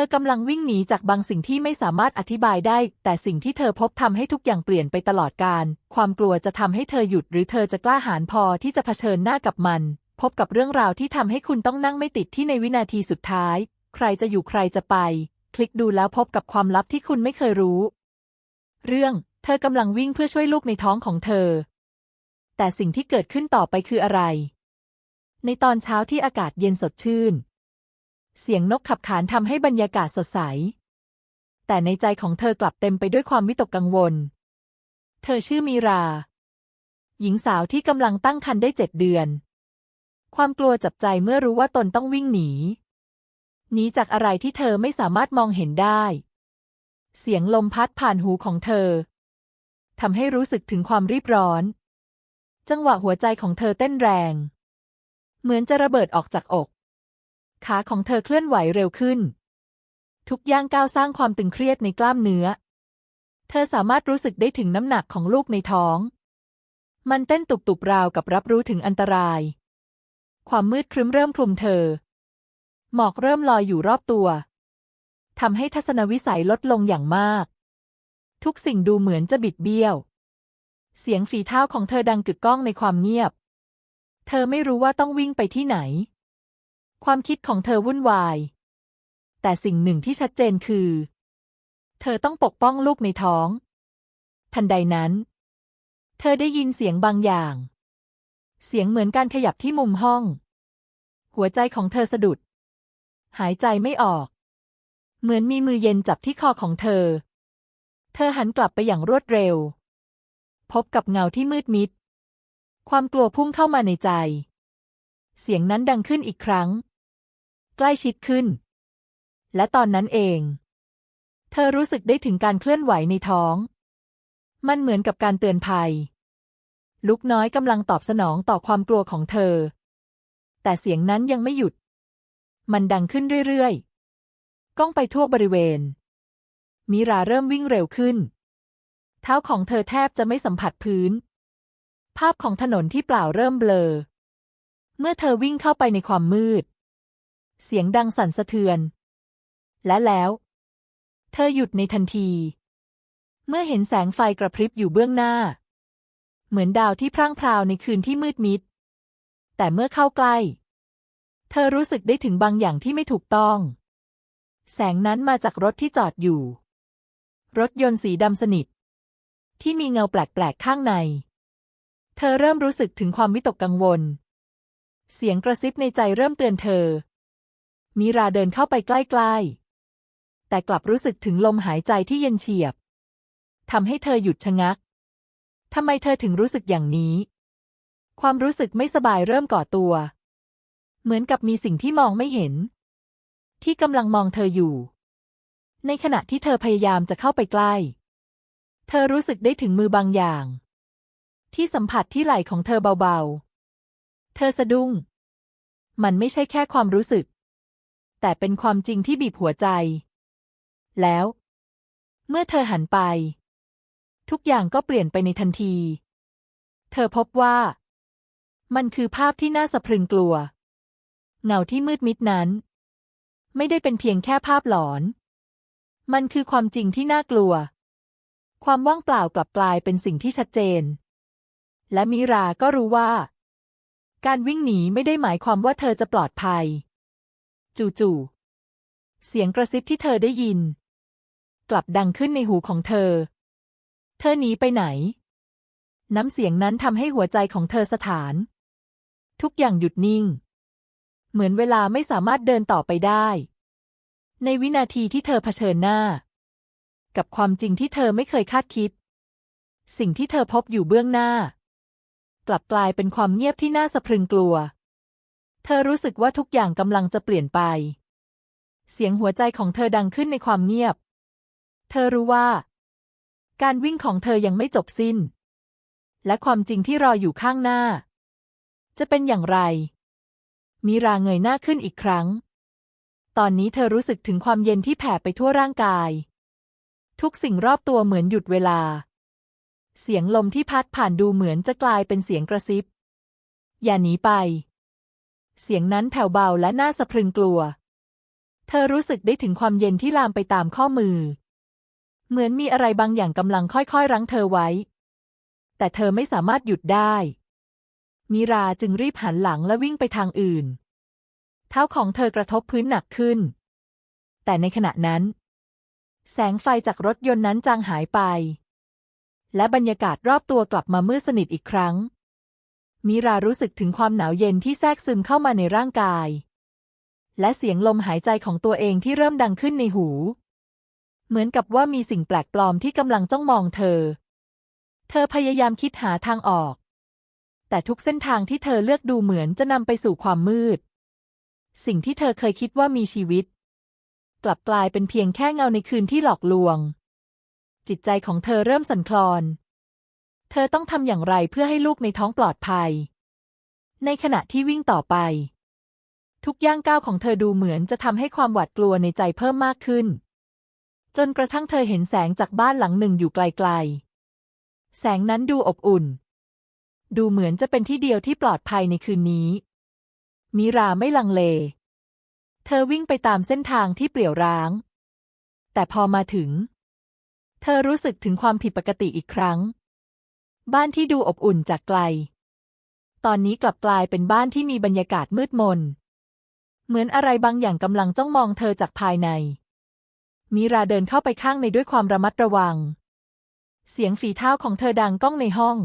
ธอกำลังวิ่งหนีจากบางสิ่งที่ไม่สามารถอธิบายได้ แต่สิ่งที่เธอพบทำให้ทุกอย่างเปลี่ยนไปตลอดการ ความกลัวจะทำให้เธอหยุดหรือเธอจะกล้าหาญพอที่จะเผชิญหน้ากับมัน พบกับเรื่องราวที่ทำให้คุณต้องนั่งไม่ติดที่ในวินาทีสุดท้าย ใครจะอยู่ใครจะไป คลิกดูแล้วพบกับความลับที่คุณไม่เคยรู้ เรื่อง เธอกำลังวิ่งเพื่อช่วยลูกในท้องของเธอ แต่สิ่งที่เกิดขึ้นต่อไปคืออะไร ในตอนเช้าที่อากาศเย็นสดชื่น เสียงนกขับขานทำให้บรรยากาศสดใส แต่ในใจของเธอกลับเต็มไปด้วยความวิตกกังวล เธอชื่อมีรา หญิงสาวที่กำลังตั้งครรภ์ได้เจ็ดเดือน ความกลัวจับใจเมื่อรู้ว่าตนต้องวิ่งหนี หนีจากอะไรที่เธอไม่สามารถมองเห็นได้ เสียงลมพัดผ่านหูของเธอทำให้รู้สึกถึงความรีบร้อน จังหวะหัวใจของเธอเต้นแรง เหมือนจะระเบิดออกจากอก ขาของเธอเคลื่อนไหวเร็วขึ้น ทุกย่างก้าวสร้างความตึงเครียดในกล้ามเนื้อ เธอสามารถรู้สึกได้ถึงน้ำหนักของลูกในท้อง มันเต้นตุบๆราวกับรับรู้ถึงอันตราย ความมืดครึ้มเริ่มคลุมเธอ หมอกเริ่มลอยอยู่รอบตัวทำให้ทัศนวิสัยลดลงอย่างมาก ทุกสิ่งดูเหมือนจะบิดเบี้ยว เสียงฝีเท้าของเธอดังกึกก้องในความเงียบ เธอไม่รู้ว่าต้องวิ่งไปที่ไหน ความคิดของเธอวุ่นวาย แต่สิ่งหนึ่งที่ชัดเจนคือ เธอต้องปกป้องลูกในท้อง ทันใดนั้น เธอได้ยินเสียงบางอย่าง เสียงเหมือนการขยับที่มุมห้อง หัวใจของเธอสะดุด หายใจไม่ออก เหมือนมีมือเย็นจับที่คอของเธอ เธอหันกลับไปอย่างรวดเร็ว พบกับเงาที่มืดมิด ความกลัวพุ่งเข้ามาในใจ เสียงนั้นดังขึ้นอีกครั้ง ใกล้ชิดขึ้น และตอนนั้นเอง เธอรู้สึกได้ถึงการเคลื่อนไหวในท้อง มันเหมือนกับการเตือนภัย ลูกน้อยกำลังตอบสนองต่อความกลัวของเธอ แต่เสียงนั้นยังไม่หยุด มันดังขึ้นเรื่อยๆ ก้องไปทั่วบริเวณ มิราเริ่มวิ่งเร็วขึ้น เท้าของเธอแทบจะไม่สัมผัสพื้น ภาพของถนนที่เปล่าเริ่มเบลอ เมื่อเธอวิ่งเข้าไปในความมืด เสียงดังสั่นสะเทือน และแล้ว เธอหยุดในทันที เมื่อเห็นแสงไฟกระพริบอยู่เบื้องหน้า เหมือนดาวที่พร่างพราวในคืนที่มืดมิด แต่เมื่อเข้าใกล้ เธอรู้สึกได้ถึงบางอย่างที่ไม่ถูกต้อง แสงนั้นมาจากรถที่จอดอยู่ รถยนต์สีดำสนิท ที่มีเงาแปลกๆข้างใน เธอเริ่มรู้สึกถึงความวิตกกังวล เสียงกระซิบในใจเริ่มเตือนเธอ มิราเดินเข้าไปใกล้ๆ แต่กลับรู้สึกถึงลมหายใจที่เย็นเฉียบทำให้เธอหยุดชะงักทำไมเธอถึงรู้สึกอย่างนี้ ความรู้สึกไม่สบายเริ่มก่อตัว เหมือนกับมีสิ่งที่มองไม่เห็น ที่กำลังมองเธออยู่ ในขณะที่เธอพยายามจะเข้าไปใกล้ เธอรู้สึกได้ถึงมือบางอย่าง ที่สัมผัสที่ไหล่ของเธอเบาๆ เธอสะดุ้ง มันไม่ใช่แค่ความรู้สึก แต่เป็นความจริงที่บีบหัวใจ แล้ว เมื่อเธอหันไป ทุกอย่างก็เปลี่ยนไปในทันที เธอพบว่า มันคือภาพที่น่าสะพรึงกลัว เงาที่มืดมิดนั้น ไม่ได้เป็นเพียงแค่ภาพหลอน มันคือความจริงที่น่ากลัว ความว่างเปล่ากลับกลายเป็นสิ่งที่ชัดเจนและมิราก็รู้ว่า การวิ่งหนีไม่ได้หมายความว่าเธอจะปลอดภัย จู่ๆ เสียงกระซิบที่เธอได้ยิน กลับดังขึ้นในหูของเธอ เธอหนีไปไหน น้ำเสียงนั้นทำให้หัวใจของเธอสถาน ทุกอย่างหยุดนิ่ง เหมือนเวลาไม่สามารถเดินต่อไปได้ ในวินาทีที่เธอเผชิญหน้า กับความจริงที่เธอไม่เคยคาดคิด สิ่งที่เธอพบอยู่เบื้องหน้า กลับกลายเป็นความเงียบที่น่าสะพรึงกลัว เธอรู้สึกว่าทุกอย่างกำลังจะเปลี่ยนไป เสียงหัวใจของเธอดังขึ้นในความเงียบ เธอรู้ว่า การวิ่งของเธอยังไม่จบสิ้น และความจริงที่รออยู่ข้างหน้า จะเป็นอย่างไร มีราเงยหน้าขึ้นอีกครั้ง ตอนนี้เธอรู้สึกถึงความเย็นที่แผ่ไปทั่วร่างกาย ทุกสิ่งรอบตัวเหมือนหยุดเวลา เสียงลมที่พัดผ่านดูเหมือนจะกลายเป็นเสียงกระซิบ อย่าหนีไป เสียงนั้นแผ่วเบาและน่าสะพรึงกลัว เธอรู้สึกได้ถึงความเย็นที่ลามไปตามข้อมือ เหมือนมีอะไรบางอย่างกำลังค่อยๆ รั้งเธอไว้ แต่เธอไม่สามารถหยุดได้มีราจึงรีบหันหลังและวิ่งไปทางอื่น เท้าของเธอกระทบพื้นหนักขึ้น แต่ในขณะนั้น แสงไฟจากรถยนต์นั้นจางหายไป และบรรยากาศรอบตัวกลับมามืดสนิทอีกครั้ง มิรารู้สึกถึงความหนาวเย็นที่แทรกซึมเข้ามาในร่างกาย และเสียงลมหายใจของตัวเองที่เริ่มดังขึ้นในหู เหมือนกับว่ามีสิ่งแปลกปลอมที่กำลังจ้องมองเธอ เธอพยายามคิดหาทางออก แต่ทุกเส้นทางที่เธอเลือกดูเหมือนจะนำไปสู่ความมืด สิ่งที่เธอเคยคิดว่ามีชีวิต กลับกลายเป็นเพียงแค่เงาในคืนที่หลอกลวง จิตใจของเธอเริ่มสั่นคลอน เธอต้องทำอย่างไรเพื่อให้ลูกในท้องปลอดภัย ในขณะที่วิ่งต่อไป ทุกย่างก้าวของเธอดูเหมือนจะทำให้ความหวาดกลัวในใจเพิ่มมากขึ้น จนกระทั่งเธอเห็นแสงจากบ้านหลังหนึ่งอยู่ไกลๆ แสงนั้นดูอบอุ่น ดูเหมือนจะเป็นที่เดียวที่ปลอดภัยในคืนนี้ มิราไม่ลังเล เธอวิ่งไปตามเส้นทางที่เปลี่ยวร้าง แต่พอมาถึง เธอรู้สึกถึงความผิดปกติอีกครั้ง บ้านที่ดูอบอุ่นจากไกล ตอนนี้กลับกลายเป็นบ้านที่มีบรรยากาศมืดมน เหมือนอะไรบางอย่างกำลังจ้องมองเธอจากภายใน มิราเดินเข้าไปข้างในด้วยความระมัดระวัง เสียงฝีเท้าของเธอดังก้องในห้อง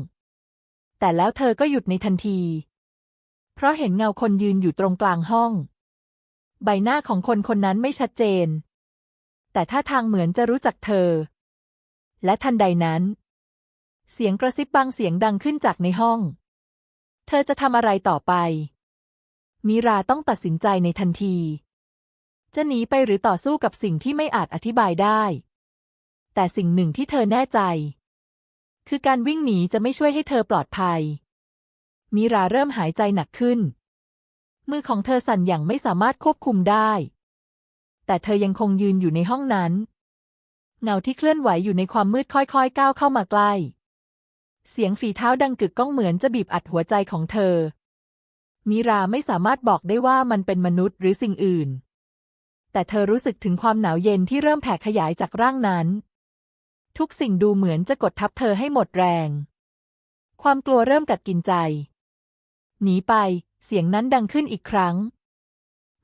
แต่แล้วเธอก็หยุดในทันที เพราะเห็นเงาคนยืนอยู่ตรงกลางห้อง ใบหน้าของคนคนนั้นไม่ชัดเจนแต่ท่าทางเหมือนจะรู้จักเธอ และทันใดนั้น เสียงกระซิบบางเสียงดังขึ้นจากในห้อง เธอจะทำอะไรต่อไป มิราต้องตัดสินใจในทันที จะหนีไปหรือต่อสู้กับสิ่งที่ไม่อาจอธิบายได้ แต่สิ่งหนึ่งที่เธอแน่ใจ คือการวิ่งหนีจะไม่ช่วยให้เธอปลอดภัย มิราเริ่มหายใจหนักขึ้น มือของเธอสั่นอย่างไม่สามารถควบคุมได้ แต่เธอยังคงยืนอยู่ในห้องนั้น เงาที่เคลื่อนไหวอยู่ในความมืดค่อยๆ ก้าวเข้ามาใกล้ เสียงฝีเท้าดังกึกก้องเหมือนจะบีบอัดหัวใจของเธอ มิราไม่สามารถบอกได้ว่ามันเป็นมนุษย์หรือสิ่งอื่น แต่เธอรู้สึกถึงความหนาวเย็นที่เริ่มแผ่ขยายจากร่างนั้น ทุกสิ่งดูเหมือนจะกดทับเธอให้หมดแรง ความกลัวเริ่มกัดกินใจ หนีไป เสียงนั้นดังขึ้นอีกครั้ง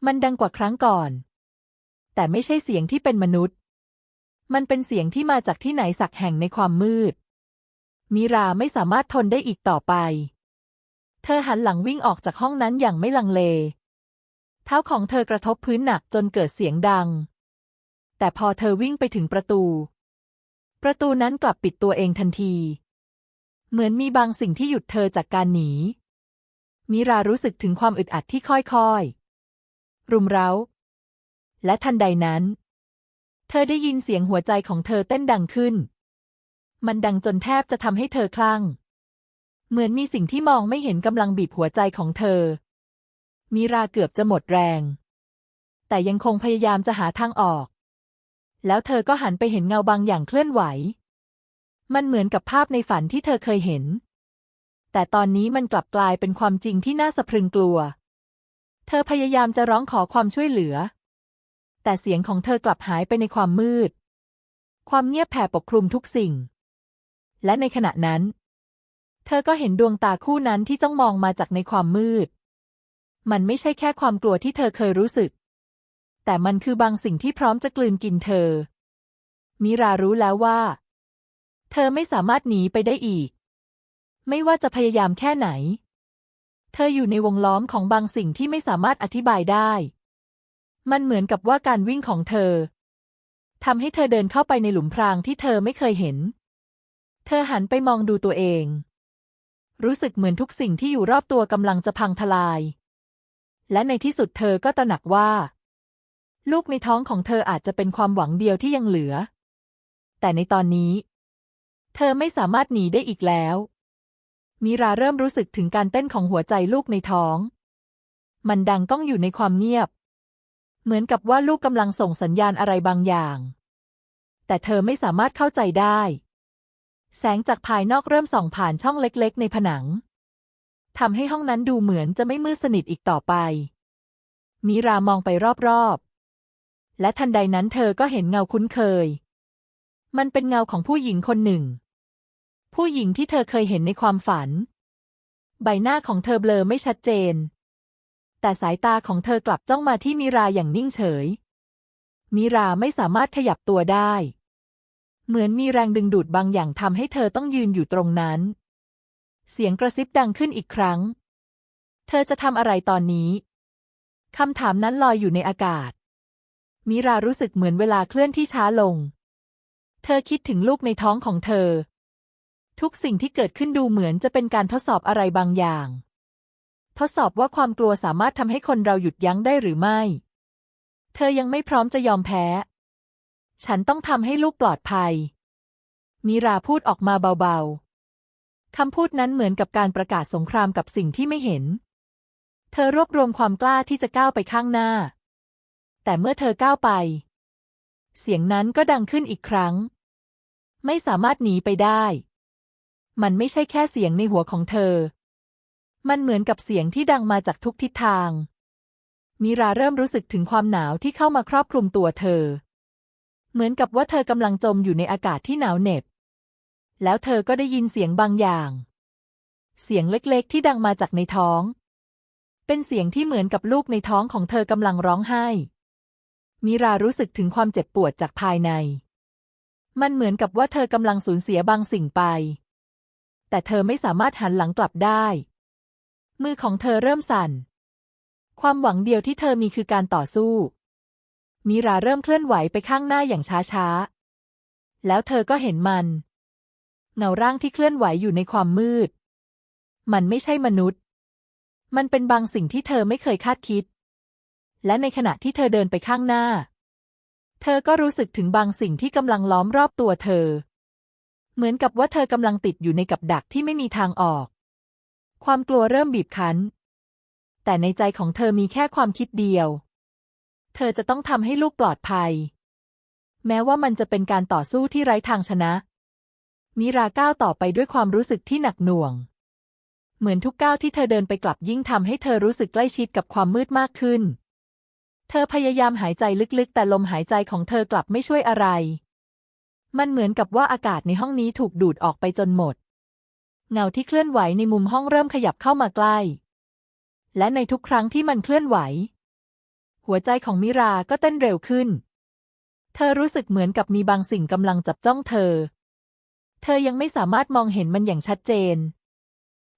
มันดังกว่าครั้งก่อน แต่ไม่ใช่เสียงที่เป็นมนุษย์ มันเป็นเสียงที่มาจากที่ไหนสักแห่งในความมืด มิราไม่สามารถทนได้อีกต่อไป เธอหันหลังวิ่งออกจากห้องนั้นอย่างไม่ลังเล เท้าของเธอกระทบพื้นหนักจนเกิดเสียงดัง แต่พอเธอวิ่งไปถึงประตู ประตูนั้นกลับปิดตัวเองทันที เหมือนมีบางสิ่งที่หยุดเธอจากการหนี มิรารู้สึกถึงความอึดอัดที่ค่อยๆ รุมเร้า และทันใดนั้น เธอได้ยินเสียงหัวใจของเธอเต้นดังขึ้น มันดังจนแทบจะทำให้เธอคลั่ง เหมือนมีสิ่งที่มองไม่เห็นกำลังบีบหัวใจของเธอ มิราเกือบจะหมดแรง แต่ยังคงพยายามจะหาทางออก แล้วเธอก็หันไปเห็นเงาบางอย่างเคลื่อนไหว มันเหมือนกับภาพในฝันที่เธอเคยเห็น แต่ตอนนี้มันกลับกลายเป็นความจริงที่น่าสะพรึงกลัว เธอพยายามจะร้องขอความช่วยเหลือ แต่เสียงของเธอกลับหายไปในความมืด ความเงียบแผ่ปกคลุมทุกสิ่ง และในขณะนั้น เธอก็เห็นดวงตาคู่นั้นที่จ้องมองมาจากในความมืด มันไม่ใช่แค่ความกลัวที่เธอเคยรู้สึก แต่มันคือบางสิ่งที่พร้อมจะกลืนกินเธอ มิรารู้แล้วว่า เธอไม่สามารถหนีไปได้อีก ไม่ว่าจะพยายามแค่ไหน เธออยู่ในวงล้อมของบางสิ่งที่ไม่สามารถอธิบายได้ มันเหมือนกับว่าการวิ่งของเธอทำให้เธอเดินเข้าไปในหลุมพรางที่เธอไม่เคยเห็น เธอหันไปมองดูตัวเอง รู้สึกเหมือนทุกสิ่งที่อยู่รอบตัวกำลังจะพังทลาย และในที่สุดเธอก็ตระหนักว่า ลูกในท้องของเธออาจจะเป็นความหวังเดียวที่ยังเหลือ แต่ในตอนนี้ เธอไม่สามารถหนีได้อีกแล้ว มิราเริ่มรู้สึกถึงการเต้นของหัวใจลูกในท้อง มันดังก้องอยู่ในความเงียบ เหมือนกับว่าลูกกำลังส่งสัญญาณอะไรบางอย่าง แต่เธอไม่สามารถเข้าใจได้ แสงจากภายนอกเริ่มส่องผ่านช่องเล็กๆ ในผนังทำให้ห้องนั้นดูเหมือนจะไม่มืดสนิทอีกต่อไป มิรามองไปรอบๆ และทันใดนั้นเธอก็เห็นเงาคุ้นเคย มันเป็นเงาของผู้หญิงคนหนึ่ง ผู้หญิงที่เธอเคยเห็นในความฝัน ใบหน้าของเธอเบลอไม่ชัดเจน แต่สายตาของเธอกลับจ้องมาที่มิราอย่างนิ่งเฉย มิราไม่สามารถขยับตัวได้ เหมือนมีแรงดึงดูดบางอย่างทำให้เธอต้องยืนอยู่ตรงนั้น เสียงกระซิบดังขึ้นอีกครั้ง เธอจะทำอะไรตอนนี้คำถามนั้นลอยอยู่ในอากาศ มิรารู้สึกเหมือนเวลาเคลื่อนที่ช้าลง เธอคิดถึงลูกในท้องของเธอ ทุกสิ่งที่เกิดขึ้นดูเหมือนจะเป็นการทดสอบอะไรบางอย่าง ทดสอบว่าความกลัวสามารถทำให้คนเราหยุดยั้งได้หรือไม่ เธอยังไม่พร้อมจะยอมแพ้ ฉันต้องทำให้ลูกปลอดภัย มิราพูดออกมาเบาๆ คำพูดนั้นเหมือนกับการประกาศสงครามกับสิ่งที่ไม่เห็น เธอรวบรวมความกล้าที่จะก้าวไปข้างหน้า แต่เมื่อเธอก้าวไป เสียงนั้นก็ดังขึ้นอีกครั้ง ไม่สามารถหนีไปได้ มันไม่ใช่แค่เสียงในหัวของเธอ มันเหมือนกับเสียงที่ดังมาจากทุกทิศทาง มิราเริ่มรู้สึกถึงความหนาวที่เข้ามาครอบคลุมตัวเธอ เหมือนกับว่าเธอกำลังจมอยู่ในอากาศที่หนาวเหน็บ แล้วเธอก็ได้ยินเสียงบางอย่าง เสียงเล็กๆ ที่ดังมาจากในท้อง เป็นเสียงที่เหมือนกับลูกในท้องของเธอกำลังร้องไห้ มิรารู้สึกถึงความเจ็บปวดจากภายใน มันเหมือนกับว่าเธอกำลังสูญเสียบางสิ่งไป แต่เธอไม่สามารถหันหลังกลับได้ มือของเธอเริ่มสั่น ความหวังเดียวที่เธอมีคือการต่อสู้ มิราเริ่มเคลื่อนไหวไปข้างหน้าอย่างช้าๆ แล้วเธอก็เห็นมัน เงาร่างที่เคลื่อนไหวอยู่ในความมืด มันไม่ใช่มนุษย์ มันเป็นบางสิ่งที่เธอไม่เคยคาดคิด และในขณะที่เธอเดินไปข้างหน้า เธอก็รู้สึกถึงบางสิ่งที่กำลังล้อมรอบตัวเธอ เหมือนกับว่าเธอกำลังติดอยู่ในกับดักที่ไม่มีทางออก ความกลัวเริ่มบีบคั้น แต่ในใจของเธอมีแค่ความคิดเดียว เธอจะต้องทำให้ลูกปลอดภัย แม้ว่ามันจะเป็นการต่อสู้ที่ไร้ทางชนะ มิราก้าวต่อไปด้วยความรู้สึกที่หนักหน่วง เหมือนทุกก้าวที่เธอเดินไปกลับยิ่งทำให้เธอรู้สึกใกล้ชิดกับความมืดมากขึ้น เธอพยายามหายใจลึกๆ แต่ลมหายใจของเธอกลับไม่ช่วยอะไร มันเหมือนกับว่าอากาศในห้องนี้ถูกดูดออกไปจนหมด เงาที่เคลื่อนไหวในมุมห้องเริ่มขยับเข้ามาใกล้ และในทุกครั้งที่มันเคลื่อนไหว หัวใจของมิราก็เต้นเร็วขึ้น เธอรู้สึกเหมือนกับมีบางสิ่งกำลังจับจ้องเธอ เธอยังไม่สามารถมองเห็นมันอย่างชัดเจน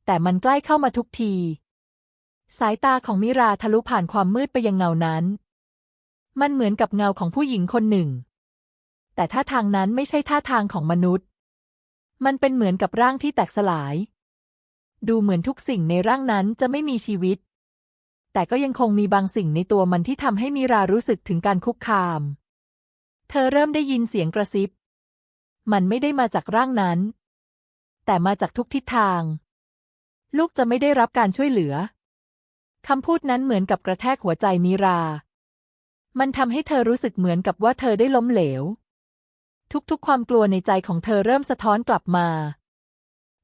แต่มันใกล้เข้ามาทุกที สายตาของมิราทะลุผ่านความมืดไปยังเงานั้น มันเหมือนกับเงาของผู้หญิงคนหนึ่ง แต่ท่าทางนั้นไม่ใช่ท่าทางของมนุษย์ มันเป็นเหมือนกับร่างที่แตกสลาย ดูเหมือนทุกสิ่งในร่างนั้นจะไม่มีชีวิต แต่ก็ยังคงมีบางสิ่งในตัวมันที่ทำให้มิรารู้สึกถึงการคุกคาม เธอเริ่มได้ยินเสียงกระซิบ มันไม่ได้มาจากร่างนั้น แต่มาจากทุกทิศทาง ลูกจะไม่ได้รับการช่วยเหลือคำพูดนั้นเหมือนกับกระแทกหัวใจมิรา มันทำให้เธอรู้สึกเหมือนกับว่าเธอได้ล้มเหลว ทุกๆ ความกลัวในใจของเธอเริ่มสะท้อนกลับมา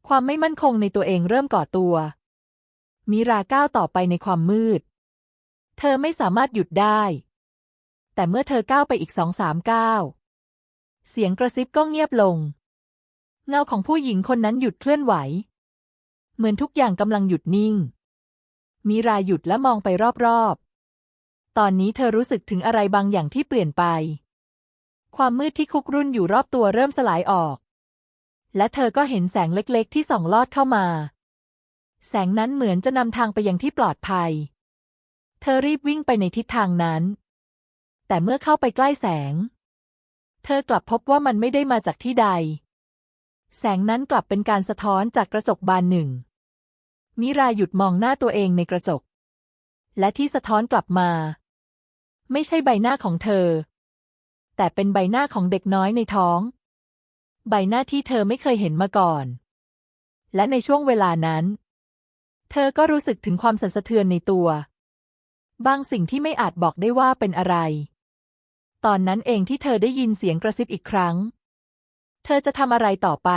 ความไม่มั่นคงในตัวเองเริ่มก่อตัว มิราก้าวต่อไปในความมืด เธอไม่สามารถหยุดได้ แต่เมื่อเธอก้าวไปอีกสองสามก้าวเสียงกระซิบก็เงียบลง เงาของผู้หญิงคนนั้นหยุดเคลื่อนไหว เหมือนทุกอย่างกำลังหยุดนิ่ง มิราหยุดและมองไปรอบๆ ตอนนี้เธอรู้สึกถึงอะไรบางอย่างที่เปลี่ยนไป ความมืดที่คุกรุ่นอยู่รอบตัวเริ่มสลายออก และเธอก็เห็นแสงเล็กๆ ที่ส่องลอดเข้ามา แสงนั้นเหมือนจะนำทางไปยังที่ปลอดภัย เธอรีบวิ่งไปในทิศทางนั้น แต่เมื่อเข้าไปใกล้แสง เธอกลับพบว่ามันไม่ได้มาจากที่ใด แสงนั้นกลับเป็นการสะท้อนจากกระจกบานหนึ่ง มิราหยุดมองหน้าตัวเองในกระจก และที่สะท้อนกลับมา ไม่ใช่ใบหน้าของเธอ แต่เป็นใบหน้าของเด็กน้อยในท้อง ใบหน้าที่เธอไม่เคยเห็นมาก่อน และในช่วงเวลานั้น เธอก็รู้สึกถึงความสั่นสะเทือนในตัว บางสิ่งที่ไม่อาจบอกได้ว่าเป็นอะไร ตอนนั้นเองที่เธอได้ยินเสียงกระซิบอีกครั้ง เธอจะทำอะไรต่อไป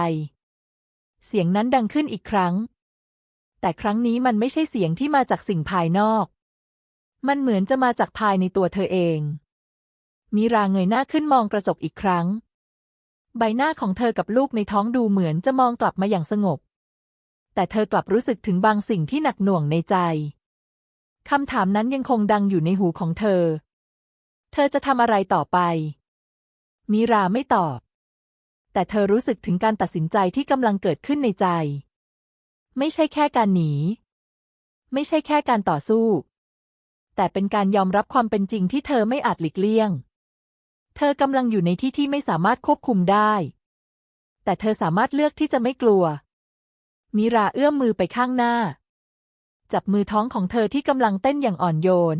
เสียงนั้นดังขึ้นอีกครั้ง แต่ครั้งนี้มันไม่ใช่เสียงที่มาจากสิ่งภายนอก มันเหมือนจะมาจากภายในตัวเธอเอง มีราเงยหน้าขึ้นมองกระจกอีกครั้ง ใบหน้าของเธอกับลูกในท้องดูเหมือนจะมองกลับมาอย่างสงบ แต่เธอกลับรู้สึกถึงบางสิ่งที่หนักหน่วงในใจคำถามนั้นยังคงดังอยู่ในหูของเธอ เธอจะทำอะไรต่อไปมีราไม่ตอบ แต่เธอรู้สึกถึงการตัดสินใจที่กำลังเกิดขึ้นในใจ ไม่ใช่แค่การหนี ไม่ใช่แค่การต่อสู้ แต่เป็นการยอมรับความเป็นจริงที่เธอไม่อาจหลีกเลี่ยง เธอกำลังอยู่ในที่ที่ไม่สามารถควบคุมได้ แต่เธอสามารถเลือกที่จะไม่กลัวมีราเอื้อมมือไปข้างหน้า จับมือท้องของเธอที่กำลังเต้นอย่างอ่อนโยน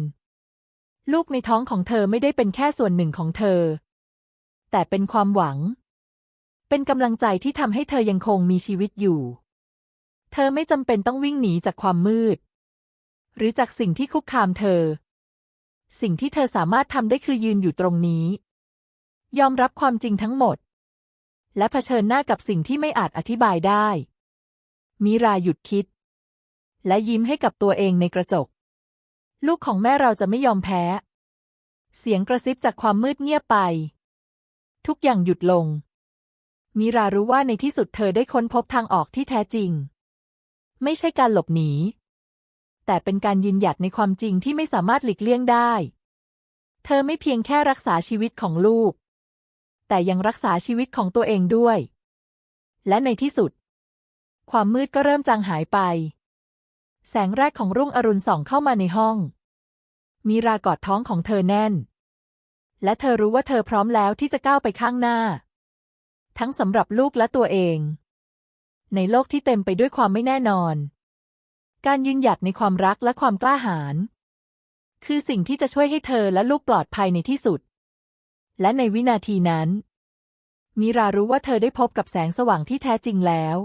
ลูกในท้องของเธอไม่ได้เป็นแค่ส่วนหนึ่งของเธอ แต่เป็นความหวัง เป็นกำลังใจที่ทำให้เธอยังคงมีชีวิตอยู่ เธอไม่จำเป็นต้องวิ่งหนีจากความมืด หรือจากสิ่งที่คุกคามเธอสิ่งที่เธอสามารถทำได้คือยืนอยู่ตรงนี้ ยอมรับความจริงทั้งหมด และเผชิญหน้ากับสิ่งที่ไม่อาจอธิบายได้มีราหยุดคิด และยิ้มให้กับตัวเองในกระจก ลูกของแม่เราจะไม่ยอมแพ้ เสียงกระซิบจากความมืดเงียบไป ทุกอย่างหยุดลงมีรารู้ว่าในที่สุดเธอได้ค้นพบทางออกที่แท้จริง ไม่ใช่การหลบหนี แต่เป็นการยืนหยัดในความจริงที่ไม่สามารถหลีกเลี่ยงได้ เธอไม่เพียงแค่รักษาชีวิตของลูก แต่ยังรักษาชีวิตของตัวเองด้วย และในที่สุด ความมืดก็เริ่มจางหายไป แสงแรกของรุ่งอรุณส่องเข้ามาในห้อง มีรากอดท้องของเธอแน่น และเธอรู้ว่าเธอพร้อมแล้วที่จะก้าวไปข้างหน้า ทั้งสำหรับลูกและตัวเอง ในโลกที่เต็มไปด้วยความไม่แน่นอน การยืนหยัดในความรักและความกล้าหาญคือสิ่งที่จะช่วยให้เธอและลูกปลอดภัยในที่สุด และในวินาทีนั้น มิรารู้ว่าเธอได้พบกับแสงสว่างที่แท้จริงแล้ว